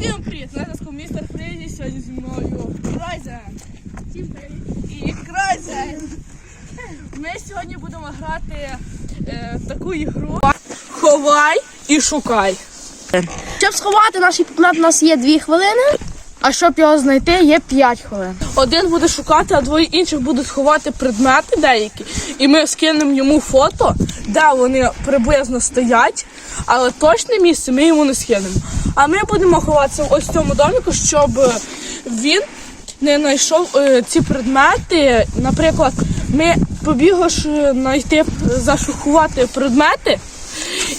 Всім привіт! На зв'язку містер Фрейзі. Сьогодні зі мною Крайзен. Всім привіт. І Крайзен. Ми сьогодні будемо грати е, таку ігру. Ховай і шукай. Щоб сховати наш предмет, у нас є 2 хвилини, а щоб його знайти, є 5 хвилин. Один буде шукати, а двоє інших будуть ховати предмети деякі. І ми скинемо йому фото, де вони приблизно стоять, але точне місце ми йому не скинемо. А ми будемо ховатися ось в цьому доміку, щоб він не знайшов е, ці предмети. Наприклад, ми побігли знайти зашукувати предмети.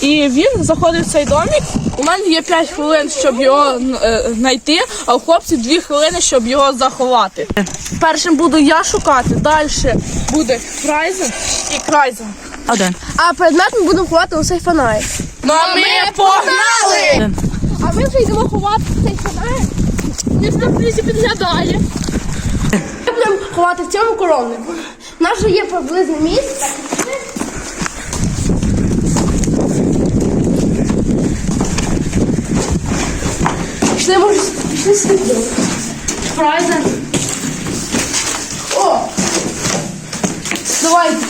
І він заходив в цей домик. У мене є 5 хвилин, щоб його е, знайти, а у хлопців 2 хвилини, щоб його заховати. Першим буду я шукати, далі буде Крайзен і Крайзен. Один. А предмет ми будемо ховати у цей фонарик. Ну а ми погнали! А ми вже йдемо ховати цей фонарик. Містер Фрізі підглядає. Ми будемо ховати в цьому коровнику. У нас вже є приблизне місце. Пішли, може, пішли сюди. Фрайзен. О! Давайте.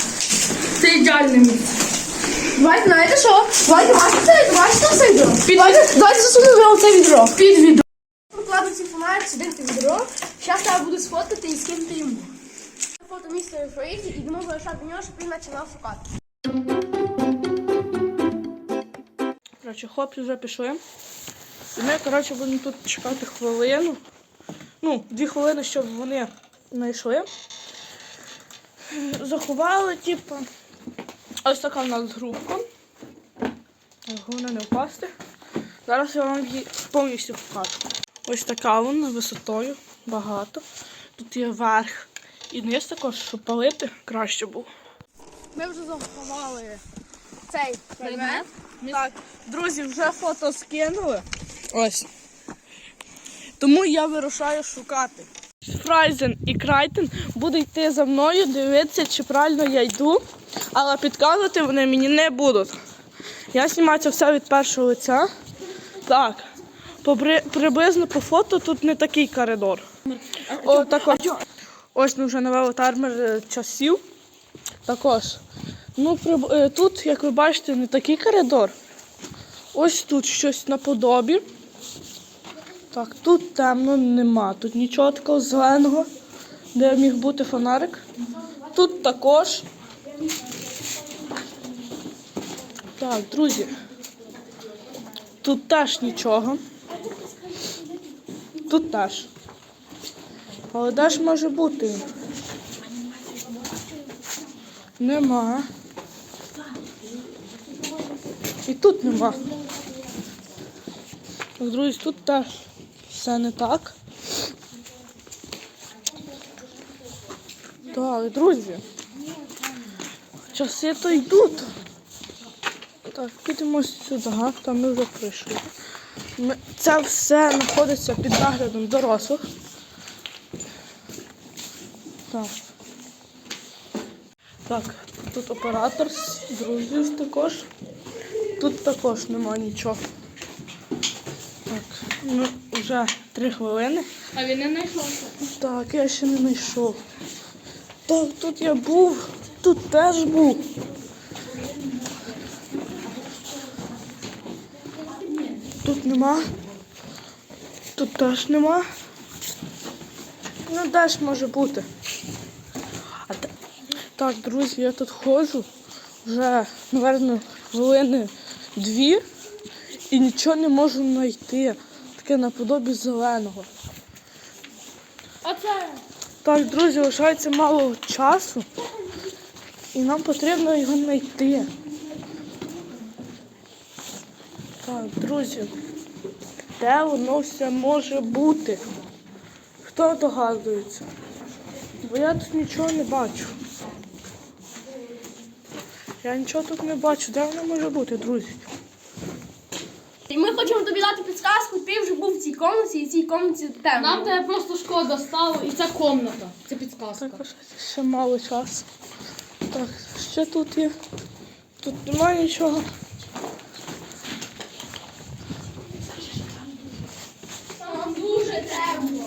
Це ідеальне місце. Давайте, знаєте що? Давайте бачите, бачите все відро? Давайте, давайте засунемо в це відро. Під відео. Покладу цей фонарик сюди в те відро. Зараз треба буду сфоткати і скинути йому. Фото містера Фрейзі і йдемо залишати до нього, щоб він починав шукати. Коротше, хлопці вже пішли. І ми, коротше, будемо тут чекати хвилину. Ну, дві хвилини, щоб вони знайшли. Заховали, типу. Ось така в нас група. Так, Головне не впасти. Зараз я вам її повністю покажу. Ось така вона висотою, багато. Тут є верх і низ також, щоб палити краще було. Ми вже заховали цей предмет. Так, друзі, вже фото скинули. Ось. Тому я вирушаю шукати. Фрайзен і Крайтен будуть йти за мною, дивитися, чи правильно я йду, але підказувати вони мені не будуть. Я знімаю це все від першого лиця. Так, побри- приблизно по фото тут не такий коридор. О, також. Ось ми вже навели таймер е, часів. Також. Ну, приб- е, тут, як ви бачите, не такий коридор. Ось тут щось наподобі. Так, тут темно нема. Тут нічого такого зеленого, де міг бути фонарик. Тут також. Так, друзі. Тут теж нічого. Тут теж. Але де ж може бути? Нема. І тут нема. Друзі, тут теж все не так. Так, друзі. Часи то йдуть. Так, підемо сюди, там ми вже прийшли. Ми... Це все знаходиться під наглядом дорослих. Так. Так, тут оператор, друзі також. Тут також нема нічого. Ну вже три хвилини. А він не знайшовся. Так, я ще не знайшов. Так, тут я був, тут теж був. Тут нема. Тут теж нема. Ну, де ж може бути? А Так, друзі, я тут ходжу вже, напевно, хвилини дві і нічого не можу знайти. Таке наподобі зеленого. Оце. Так, друзі, лишається мало часу. І нам потрібно його знайти. Так, друзі, де воно все може бути? Хто догадується? Бо я тут нічого не бачу. Я нічого тут не бачу. Де воно може бути, друзі? І ми хочемо тобі дати підсказку, ти вже був в цій комнаті, і цій комнаті темно. Нам тебе просто шкода стало, і це комната. Це підсказка. Так, ще мало часу. Так, ще тут є. Тут немає нічого. Там дуже темно.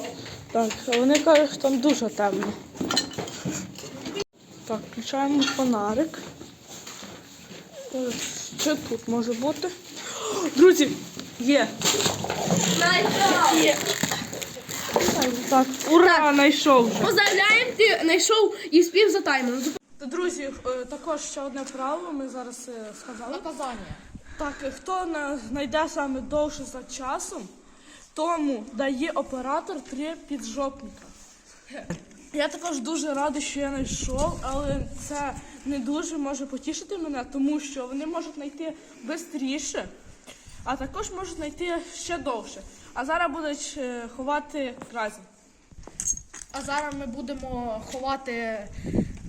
Так, а вони кажуть, що там дуже темно. Так, включаємо фонарик. Що тут може бути? Друзі, є. Є. Так, ура, знайшов вже. Поздравляємо, ти знайшов і спів за таймером. Друзі, е, також ще одне правило ми зараз е, сказали. Наказання. Так, е, хто на- знайде саме довше за часом, тому дає оператор три піджопника. Я також дуже радий, що я знайшов, але це не дуже може потішити мене, тому що вони можуть знайти швидше, а також можуть знайти ще довше. А зараз будуть е, ховати разом. А зараз ми будемо ховати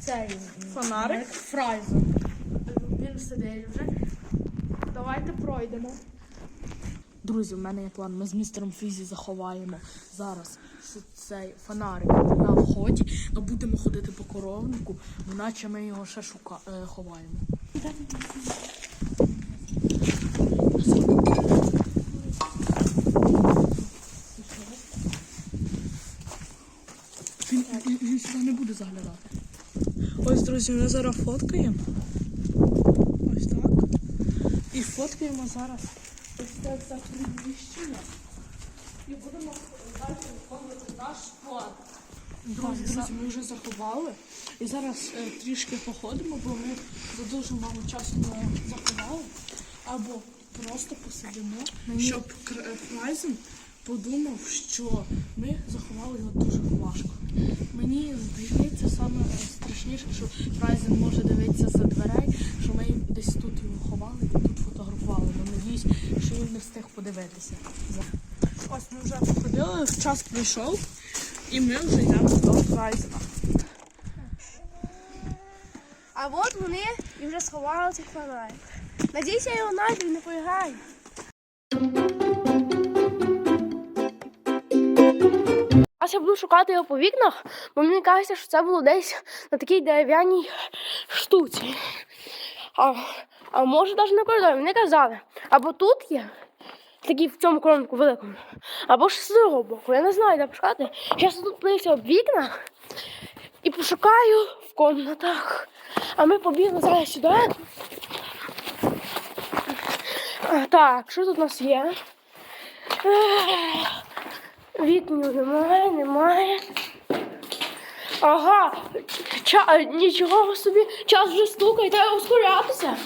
цей Фонарик. фрайзу. Він сидить вже. Давайте пройдемо. Друзі, в мене є план. Ми з містером Фізі заховаємо зараз цей фонарик на вході, а будемо ходити по коровнику, наче ми його ще шука... е, ховаємо. Він, він, він сюди не буде заглядати. Ось, друзі, ми зараз фоткаємо. Ось так. І фоткаємо зараз ось це все приміщення. І будемо далі виконувати наш план. Друзі, друзі, ми вже заховали. І зараз е, трішки походимо, бо ми за дуже мало часу не заховали. Або просто посидимо, щоб Кр- е, подумав, що ми заховали його дуже важко. Мені здається саме страшніше, що Фрайзен може дивитися за дверей, що ми десь тут його ховали і тут фотографували. Ну, надіюсь, що він не встиг подивитися. Ось ми вже походили, час прийшов, і ми вже йдемо до Фрайзена. А от вони і вже сховали цей фонарик. Надіюсь, я його знайду не поіграю. Я буду шукати його по вікнах, бо мені кажеться, що це було десь на такій дерев'яній штуці. А, а може навіть на коридорі, мені казали. Або тут є, такий в цьому коронку великому, або ж з цього боку. Я не знаю, де пошукати. Зараз тут подивлюся в вікнах і пошукаю в комнатах. А ми побігли зараз сюди. Так, що тут у нас є? Вікнів немає, немає. Ага, ча, нічого собі, час вже стукає, треба ускорятися.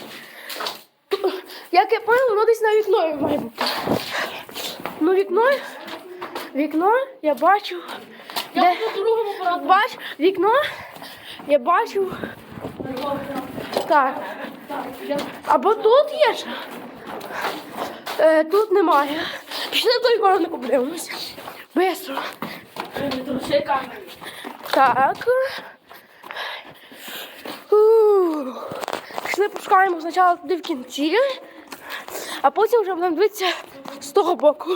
Як я поняла, воно десь на вікно має бути. Ну, вікно, вікно я бачу. Я Де? Бач, вікно я бачу. Так. Або тут є ж. Е, тут немає. Пішли той коронку подивимося. Бистро. Так. Пішли пошукаємо спочатку туди в кінці, а потім вже будемо дивитися з того боку.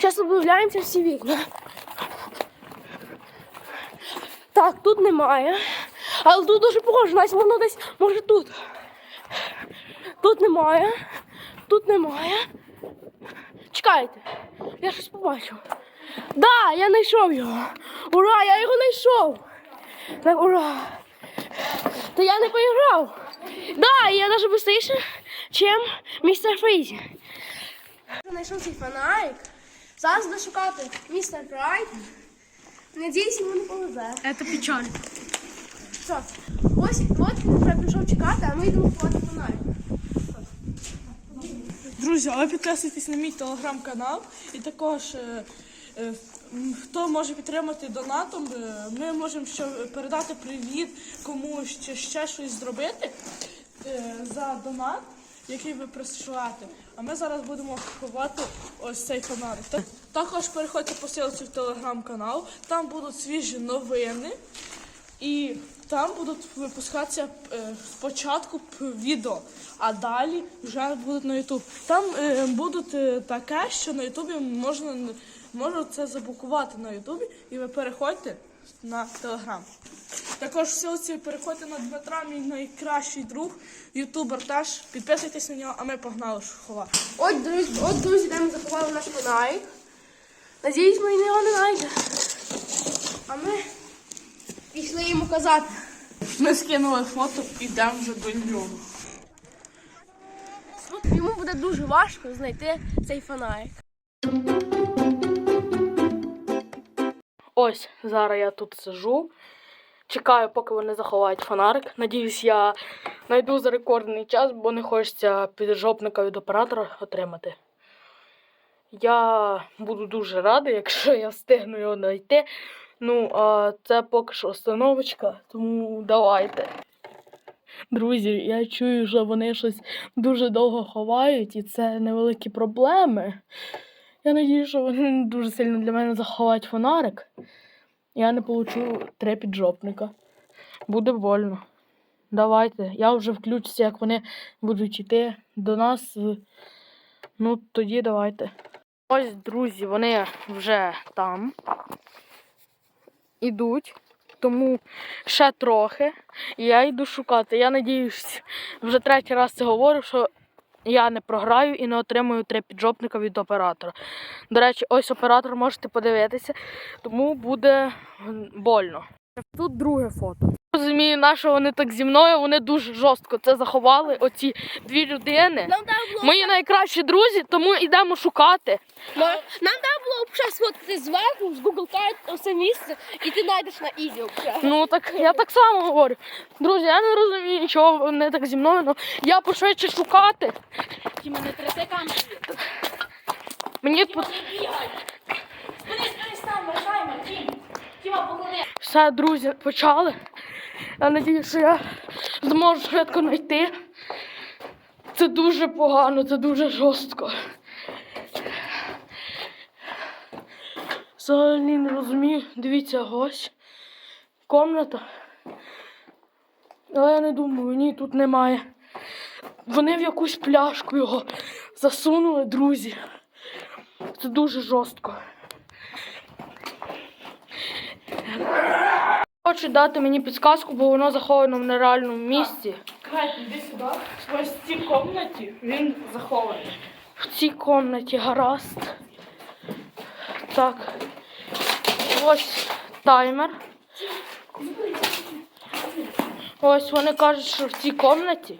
Зараз обдивляємося всі вікна. Так, тут немає. Але тут дуже похоже, навіть воно десь може тут. Тут немає. Тут немає. Чекайте. Я щось побачив. Да, я знайшов його. Ура, я його знайшов. Так, ура. Та я не поіграв. Да, я навіть швидше, ніж містер Фрізі. Знайшов цей фонарик. Зараз буду шукати містер Прайд. Надіюсь, йому не повезе. Це печаль. Що? Ось, от він пішов чекати, а ми йдемо ховати фонарик. Друзі, а ви підписуйтесь на мій телеграм-канал і також. е, е, Хто може підтримати донатом, е, ми можемо ще передати привіт комусь чи ще щось зробити за донат, який ви присилаєте. А ми зараз будемо ховати ось цей фонарик. Також переходьте по в телеграм-канал, там будуть свіжі новини. І там будуть випускатися е, спочатку відео, а далі вже будуть на Ютуб. Там е, будуть е, таке, що на Ютубі можна можна це заблокувати на Ютубі, і ви переходьте на телеграм. Також в ссылці переходьте на Дмитра, мій найкращий друг, ютубер теж. Підписуйтесь на нього, а ми погнали шухова. От, друзі, от, друзі, де ми заховали наш фонарик. Надіюсь, ми його не знайдемо. А ми пішли йому казати. Ми скинули фото, ідемо вже до нього. Йому буде дуже важко знайти цей фонарик. Ось зараз я тут сижу. Чекаю, поки вони заховають фонарик. Надіюсь, я знайду за рекордний час, бо не хочеться піджопника від оператора отримати. Я буду дуже радий, якщо я встигну його знайти. Ну, а це поки що остановочка, тому давайте. Друзі, я чую, що вони щось дуже довго ховають, і це невеликі проблеми. Я надію, що вони дуже сильно для мене заховають фонарик. Я не получу три піджопника. Буде больно. Давайте. Я вже включуся, як вони будуть йти до нас. Ну, тоді давайте. Ось, друзі, вони вже там. Ідуть. Тому ще трохи. І я йду шукати. Я надіюсь, вже третій раз це говорю, що я не програю і не отримую три піджопника від оператора. До речі, ось оператор можете подивитися, тому буде больно. Тут друге фото. Розумію, на що вони так зі мною, вони дуже жорстко це заховали. Оці дві людини. Нам треба було, Мої найкращі друзі, тому йдемо шукати. нам треба було взагалі сфоткати зверху з Google карт усе місце, і ти знайдеш на ізі взагалі. Ну так я так само говорю. Друзі, я не розумію нічого вони так зі мною. Ну я пошвидше шукати. Тіма, не тряси камеру. Мені тут Вони скоріше там, вертаємо, Тім. Тіма, поклади. Все, друзі, почали. Я надію, що я зможу швидко знайти. Це дуже погано, це дуже жорстко. Взагалі не розумію. Дивіться, ось. Комната. Але я не думаю, ні, тут немає. Вони в якусь пляшку його засунули, друзі. Це дуже жорстко. Хочуть дати мені підсказку, бо воно заховано в нереальному місці. Кать, іди сюди. Ось в цій кімнаті він захований. В цій кімнаті гаразд. Так. Ось таймер. Ось вони кажуть, що в цій кімнаті.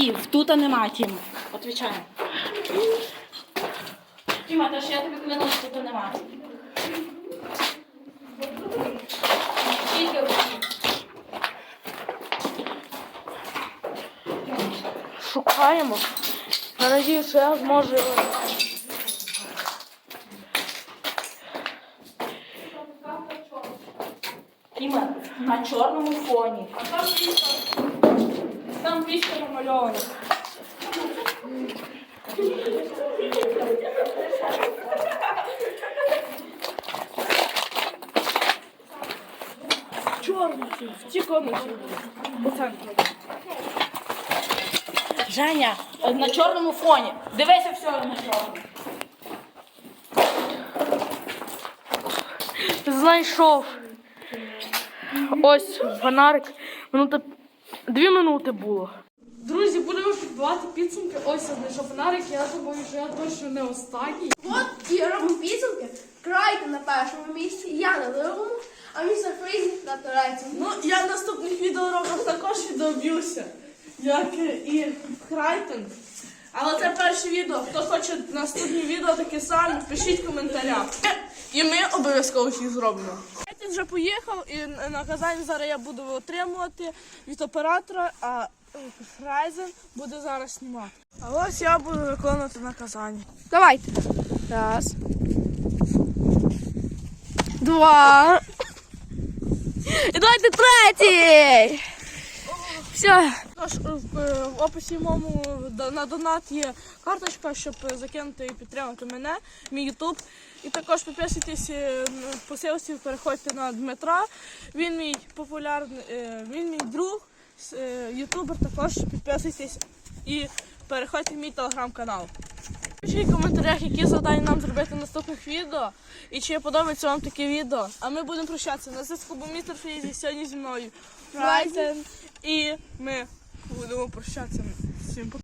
Тів, тут нема Тіма. Отвічаю. Тіма, та ж я тобі клянусь, тут нема. Тільки Шукаємо. Надію, що я зможу. його. Тіма, на чорному фоні. Там військо намальоване. Чорний, в цій комнаті. По центру. Женя, на чорному фоні. Дивися все на чорному. Знайшов. Ось фонарик. Минута... Дві минути було. Друзі, будемо підбивати підсумки. Ось я знайшов фонарик. Я думаю, що я точно не останній. От і робимо підсумки. Крайка на першому місці, я на другому, а містер Фрейзі на третьому. Ну, я в наступних відеороках також відоб'юся, як і Крайтон. Але це перше відео. Хто хоче наступні відео такі самі, пишіть в коментарях. І ми обов'язково їх зробимо. Вже поїхав, і наказання зараз я буду отримувати від оператора, а Фрайзен буде зараз знімати. А ось я буду виконувати наказання. Давайте. Раз. Два. І давайте третій. Все. Тож в, е, в описі моєму на донат є карточка, щоб е, закинути і підтримати мене, мій Ютуб. І також підписуйтесь е, на- по ссылці, переходьте на Дмитра. Він мій популярний, е, він мій друг, е, ютубер. Також підписуйтесь і переходьте в мій телеграм-канал. Пишіть в коментарях, які завдання нам зробити в наступних відео, і чи подобається вам таке відео. А ми будемо прощатися. На зв'язку був містер Фрізі сьогодні зі мною. Райзен. І ми будемо прощатися. Всім пока.